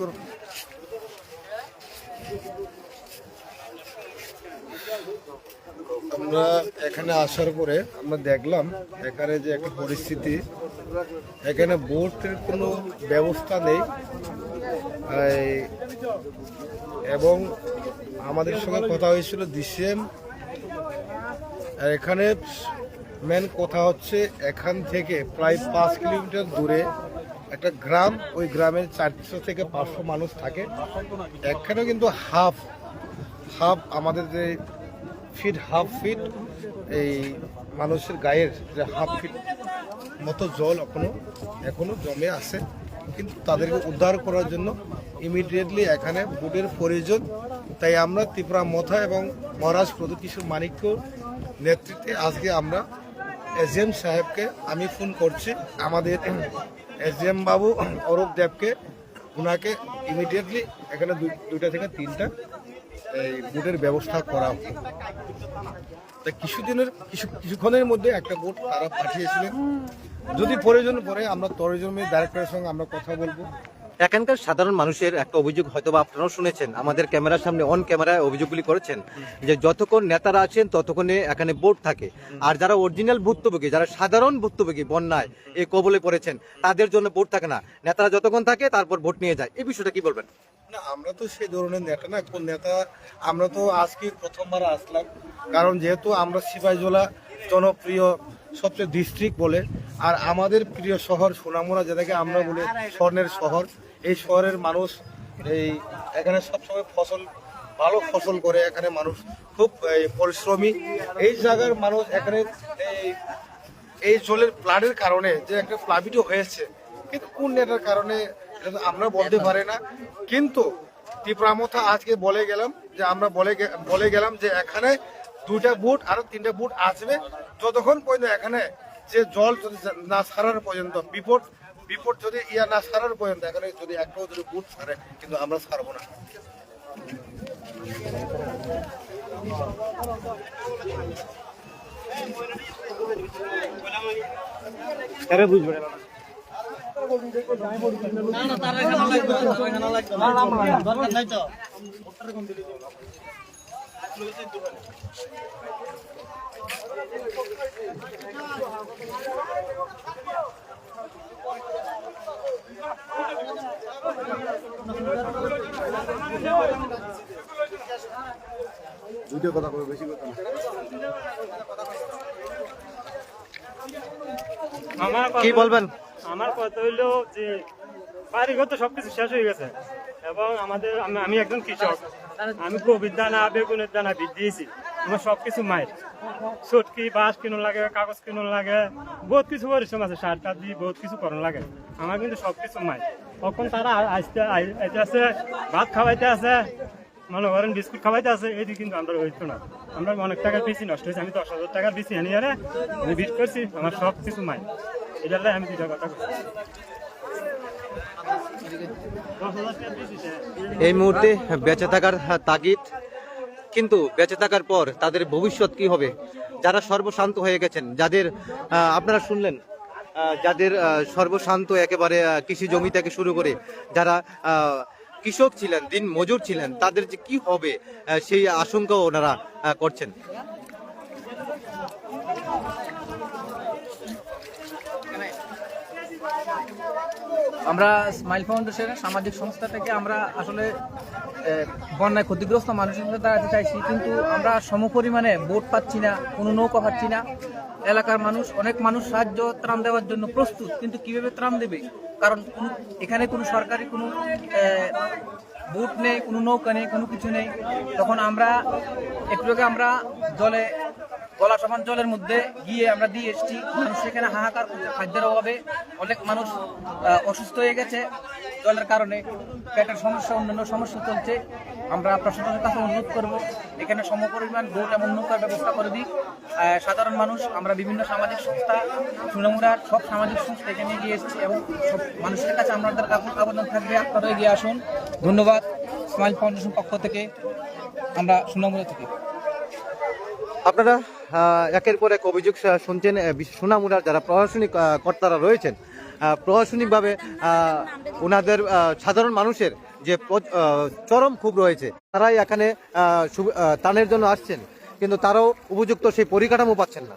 করো। আমরা এখানে আসার পরে আমরা দেখলাম এখানে যে একটা পরিস্থিতি। এখানে বোটের কোনো ব্যবস্থা নেই। এবং আমাদের সঙ্গে কথা হয়েছিল ডিসিএম। এখানে মেন কথা হচ্ছে এখান থেকে প্রায় পাঁচ কিলোমিটার দূরে একটা গ্রাম, ওই গ্রামের চারশো থেকে পাঁচশো মানুষ থাকে। এখানেও কিন্তু হাফ হাফ আমাদের যে ফিট হাফ ফিট এই মানুষের গায়ের যে হাফ ফিট মতো জল এখনও এখনও জমে আছে। কিন্তু তাদেরকে উদ্ধার করার জন্য ইমিডিয়েটলি এখানে বুটের প্রয়োজন। তাই আমরা ত্রিপুরা মথা এবং মহারাজ প্রদীপ কিশোর মানিক্য নেতৃত্বে আজকে আমরা এসডিএম সাহেবকে আমি ফোন করছি। আমাদের এসডিএম বাবু অরূপ দেবকে। ওনাকে ইমিডিয়েটলি এখানে দুই- দুইটা থেকে তিনটা এই বুটের ব্যবস্থা করা তা কিছুদিনের কিছু কিছুক্ষণের মধ্যে একটা বোট তারা পাঠিয়েছিলেন। যদি প্রয়োজন পড়ে আমরা তরজমি ডাইরেক্টরের সঙ্গে আমরা কথা বলব। এখানকার সাধারণ মানুষের একটা অভিযোগ হয়তো বা আপনারাও শুনেছেন, আমাদের ক্যামেরার সামনে অন ক্যামেরায় অভিযোগগুলি করেছেন, যে যতক্ষণ নেতারা আছেন ততক্ষণে এখানে বোট থাকে। আর যারা অরিজিনাল ভুক্তভোগী, যারা সাধারণ ভুক্তভোগী বন্যায় এই কবলে পড়েছেন, তাদের জন্য বোট থাকে না। নেতারা যতক্ষণ থাকে তারপর ভোট নিয়ে যায়। এই বিষয়টা কি বলবেন? না, আমরা তো সেই ধরনের নেতা না। কোন নেতা? আমরা তো আজকে প্রথমবার আসলাম। কারণ যেহেতু আমরা সিপাহীজলা জনপ্রিয় সবচেয়ে ডিস্ট্রিক্ট বলে, আর আমাদের প্রিয় শহর সোনামুড়া, যেটাকে আমরা বলি স্বর্ণের শহর এই শহরের মানুষ এই এখানে সবসময় ফসল, ভালো ফসল করে এখানে মানুষ খুব পরিশ্রমী। এই জায়গার মানুষ এখানে, এই এই জলের প্লাডের কারণে যে একটা প্লাবিত হয়েছে, কিন্তু কোন নেটার কারণে আমরা বলতে পারি না। কিন্তু তীব্রামথা আজকে বলে গেলাম যে আমরা বলে বলে গেলাম যে এখানে দুইটা বুট আর তিনটা বুট আসবে। যতক্ষণ পর্যন্ত এখানে যে জল না সারার পর্যন্ত বিপদ বিপদ যদি ইয়া না সারার পর্যন্ত এখানে যদি একটাও যদি বুট সারে কিন্তু আমরা সারবো না। কথা বেশি কথা আমার কথা- কি বলবেন? আমার কথা হইল যে বাড়িঘর তো সবকিছু শেষ হয়ে গেছে। এবং আমাদের আমি- একজন কৃষক। আমি কবির দানা বেগুনের দানা বীজ দিয়েছি। আমার সবকিছু মায়ের। চটকি বাঁশ কিনুন লাগে কাগজ কিনুন লাগে। বহুত কিছু পরিশ্রম আছে সার টার দিয়ে বহুত কিছু করণ লাগে। আমার কিন্তু সবকিছু মায়ের। তখন তারা আসতে আছে ভাত খাওয়াইতে আছে মনে করেন বিস্কুট খাওয়াইতে আছে এটি কিন্তু আমরা হইতো না। আমরা অনেক টাকার বেশি নষ্ট হয়েছে, আমি দশ হাজার টাকার বেশি আনে আমি বিট করছি, আমার সব কিছু মাই এটা আমি দুইটা কথা এই মুহূর্তে বেঁচে থাকার তাগিদ, কিন্তু বেঁচে থাকার পর তাদের ভবিষ্যৎ কি হবে? যারা সর্বশান্ত হয়ে গেছেন, যাদের আপনারা শুনলেন যাদের সর্বশান্ত একেবারে কৃষি জমি থেকে শুরু করে যারা কৃষক ছিলেন দিন মজুর ছিলেন তাদের যে কি হবে সেই আশঙ্কা ওনারা করছেন। আমরা স্মাইল ফাউন্ডেশনের সামাজিক সংস্থা থেকে আমরা আসলে বন্যায় ক্ষতিগ্রস্ত মানুষের সাথে দাঁড়াতে চাইছি, কিন্তু আমরা সমপরিমাণে বোট পাচ্ছি না, কোনো নৌকা পাচ্ছি না। এলাকার মানুষ, অনেক মানুষ সাহায্য, ত্রাণ দেওয়ার জন্য প্রস্তুত, কিন্তু কীভাবে ত্রাণ দেবে? কারণ এখানে কোনো সরকারি কোনো বোট নেই, কোনো নৌকা নেই, কোনো কিছু নেই। তখন আমরা, একটু আগে আমরা জলে গলা সমান জলের মধ্যে গিয়ে আমরা দিয়ে এসছি মানুষ সেখানে হাহাকার করছে খাদ্যের অভাবে অনেক মানুষ অসুস্থ হয়ে গেছে। জলের কারণে পেটের সমস্যা, অন্যান্য সমস্যা চলছে। আমরা প্রশাসনের কাছে অনুরোধ করব, এখানে সমপরিমাণ বোট এবং নৌকার ব্যবস্থা করে দিই সাধারণ মানুষ, আমরা বিভিন্ন সামাজিক সংস্থা সুনামুড়ার সব সামাজিক সংস্থা এখানে গিয়ে এসেছি এবং সব মানুষের কাছে আমাদের আবেদন থাকবে আপনারা এগিয়ে আসুন। ধন্যবাদ। স্মাইল ফাউন্ডেশন পক্ষ থেকে আমরা সুনামুড়া থেকে। আপনারা একের পর এক অভিযোগ শুনছেন সোনামুড়ার যারা প্রশাসনিক কর্তারা রয়েছেন প্রশাসনিকভাবে ওনাদের সাধারণ মানুষের যে চরম খুব রয়েছে, তারাই এখানে তানের জন্য আসছেন। কিন্তু তারাও উপযুক্ত সেই পরিকাঠামো পাচ্ছেন না।